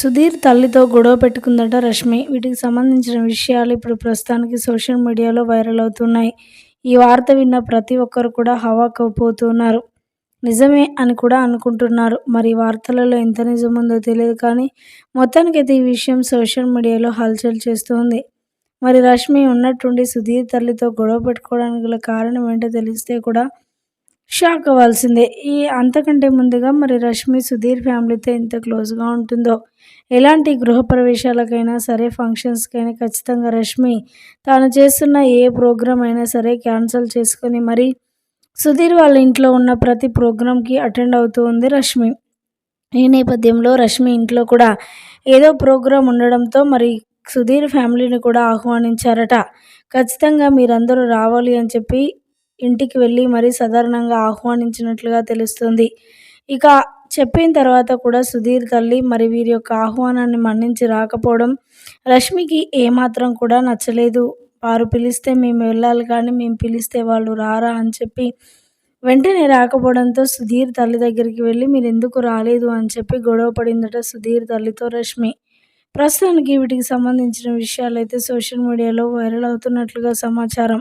సుధీర్ తల్లితో గొడవ పెట్టుకుందట రష్మి. వీటికి సంబంధించిన విషయాలు ఇప్పుడు ప్రస్తుతానికి సోషల్ మీడియాలో వైరల్ అవుతున్నాయి. ఈ వార్త విన్న ప్రతి ఒక్కరు కూడా హవాకపోతున్నారు నిజమే అని కూడా అనుకుంటున్నారు. మరి వార్తలలో ఎంత నిజం ఉందో తెలియదు కానీ మొత్తానికైతే ఈ విషయం సోషల్ మీడియాలో హల్చల్ చేస్తుంది. మరి రష్మి ఉన్నట్టుండి సుధీర్ తల్లితో గొడవ పెట్టుకోవడానికి గల కారణం ఏంటో తెలిస్తే కూడా షాక్ అవ్వాల్సిందే. ఈ అంతకంటే ముందుగా మరి రష్మి సుధీర్ ఫ్యామిలీతో ఎంత క్లోజ్గా ఉంటుందో? ఎలాంటి గృహప్రవేశాలకైనా సరే ఫంక్షన్స్కైనా ఖచ్చితంగా రష్మి తాను చేస్తున్న ఏ ప్రోగ్రామ్ అయినా సరే క్యాన్సిల్ చేసుకొని మరి సుధీర్ వాళ్ళ ఇంట్లో ఉన్న ప్రతి ప్రోగ్రామ్కి అటెండ్ అవుతూ ఉంది రష్మి. ఈ నేపథ్యంలో రష్మి ఇంట్లో కూడా ఏదో ప్రోగ్రాం ఉండడంతో మరి సుధీర్ ఫ్యామిలీని కూడా ఆహ్వానించారట. ఖచ్చితంగా మీరందరూ రావాలి అని చెప్పి ఇంటికి వెళ్ళి మరీ సాధారణంగా ఆహ్వానించినట్లుగా తెలుస్తుంది. ఇక చెప్పిన తర్వాత కూడా సుధీర్ తల్లి మరి వీరి యొక్క ఆహ్వానాన్ని మన్నించి రాకపోవడం రష్మికి ఏమాత్రం కూడా నచ్చలేదు. వారు పిలిస్తే మేము వెళ్ళాలి కానీ మేము పిలిస్తే వాళ్ళు రారా అని చెప్పి వెంటనే రాకపోవడంతో సుధీర్ తల్లి దగ్గరికి వెళ్ళి మీరు ఎందుకు రాలేదు అని చెప్పి గొడవ పడిందట సుధీర్ తల్లితో రష్మి. ప్రస్తుతానికి వీటికి సంబంధించిన విషయాలు అయితే సోషల్ మీడియాలో వైరల్ అవుతున్నట్లుగా సమాచారం.